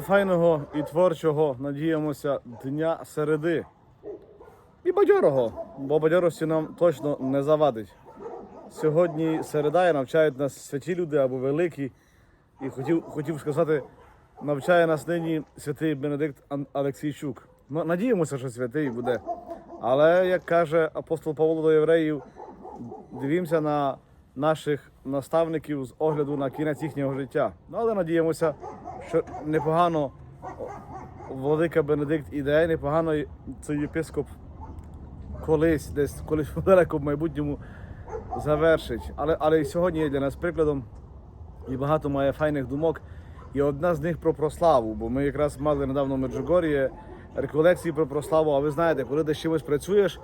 файного і творчого, надіємося, дня середи. І бадьорого, бо бадьорості нам точно не завадить. Сьогодні середа і навчають нас святі люди або великі. І хотів, хотів сказати, навчає нас нині святий Бенедикт Алексійчук. Ну, надіємося, що святий буде. Але, як каже апостол Павло до євреїв, дивімося на наших наставників з огляду на кінець їхнього життя. Ну, але надіємося, що непогано владика Бенедикт іде, непогано цей єпископ колись, десь колись далеко в майбутньому завершить. Але, але і сьогодні є для нас прикладом і багато має файних думок. І одна з них про прославу, бо ми якраз мали недавно в Меджугор'ї реколекції про прославу. А ви знаєте, коли ти з чимось працюєш,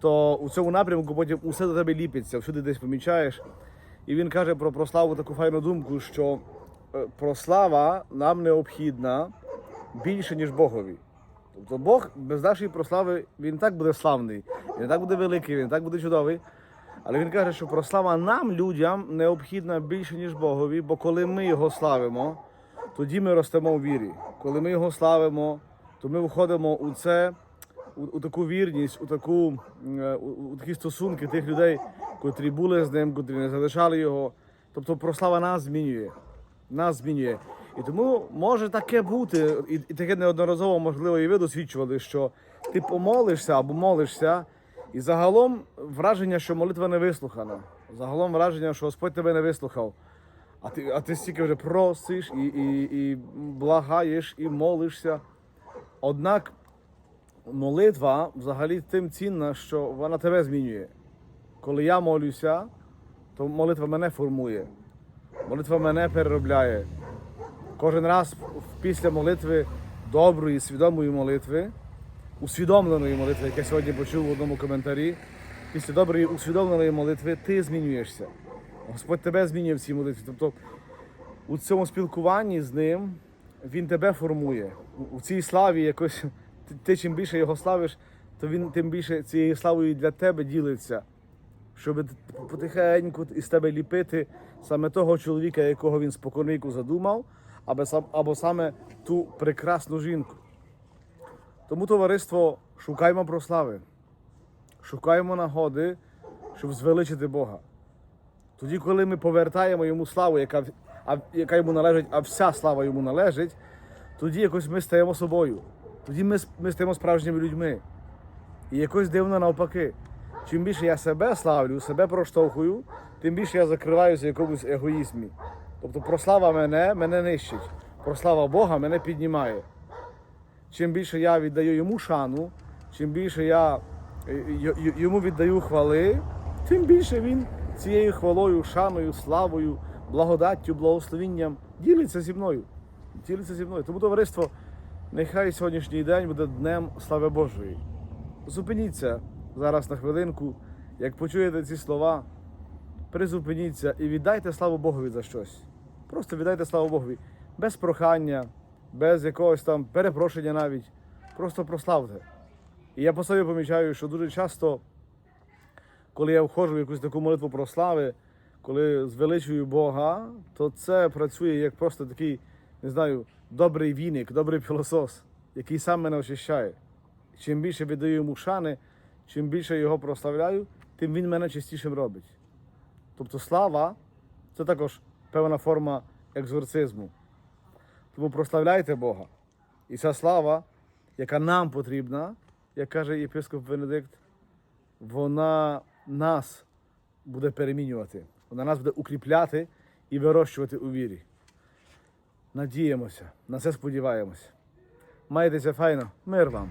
то у цьому напрямку потім усе до тебе ліпиться, всюди десь помічаєш. І він каже про прославу таку файну думку, що е, прослава нам необхідна більше, ніж Богові. Тобто Бог без нашої прослави він так буде славний, він так буде великий, він так буде чудовий. Але він каже, що прослава нам, людям, необхідна більше, ніж Богові, бо коли ми його славимо, тоді ми ростемо у вірі. Коли ми його славимо, то ми входимо у це, у, таку вірність, у таку е, у, у такі стосунки тих людей, котрі були з ним, котрі не залишали його. Тобто прослава нас змінює. Нас змінює. І тому може таке бути, і, і таке неодноразово можливо і ви досвідчували, що ти помолишся або молишся, і загалом враження, що молитва не вислухана. Загалом враження, що Господь тебе не вислухав. А ти, а ти стільки вже просиш і, і, і благаєш, і молишся. Однак молитва взагалі тим цінна, що вона тебе змінює. Коли я молюся, то молитва мене формує. Молитва мене переробляє. Кожен раз після молитви, доброї, свідомої молитви, усвідомленої молитви, як я сьогодні почув в одному коментарі, після доброї усвідомленої молитви ти змінюєшся. Господь тебе змінює в цій молитві. Тобто у цьому спілкуванні з ним він тебе формує. У- цій славі якось ти, чим більше його славиш, то він тим більше цією славою для тебе ділиться. Щоб потихеньку із тебе ліпити саме того чоловіка, якого він споконвіку задумав, або, сам, або саме ту прекрасну жінку. Тому, товариство, шукаймо прослави, шукаємо нагоди, щоб звеличити Бога. Тоді, коли ми повертаємо йому славу, яка, яка йому належить, а вся слава йому належить, тоді якось ми стаємо собою. Тоді ми, ми стаємо справжніми людьми. І якось дивно навпаки. Чим більше я себе славлю, себе проштовхую, тим більше я закриваюся в якомусь егоїзмі. Тобто прослава мене, мене нищить. Прослава Бога мене піднімає. Чим більше я віддаю йому шану, чим більше я е, йому віддаю хвали, тим більше він цією хвалою, шаною, славою, благодаттю, благословінням ділиться зі мною. Ділиться зі мною. Тому, товариство, нехай сьогоднішній день буде днем слави Божої. Зупиніться зараз на хвилинку, як почуєте ці слова, призупиніться і віддайте славу Богові за щось. Просто віддайте славу Богові без прохання, без якогось там перепрошення навіть. Просто прославте. І я по собі помічаю, що дуже часто, коли я входжу в якусь таку молитву про слави, коли звеличую Бога, то це працює як просто такий, не знаю, добрий віник, добрий пілосос, який сам мене очищає. Чим більше віддаю йому шани, чим більше його прославляю, тим він мене чистішим робить. Тобто слава це також певна форма екзорцизму. Тому прославляйте Бога. І ця слава, яка нам потрібна, як каже єпископ Венедикт, вона нас буде перемінювати, вона нас буде укріпляти і вирощувати у вірі. Надіємося, на це сподіваємося. Майтеся файно, мир вам!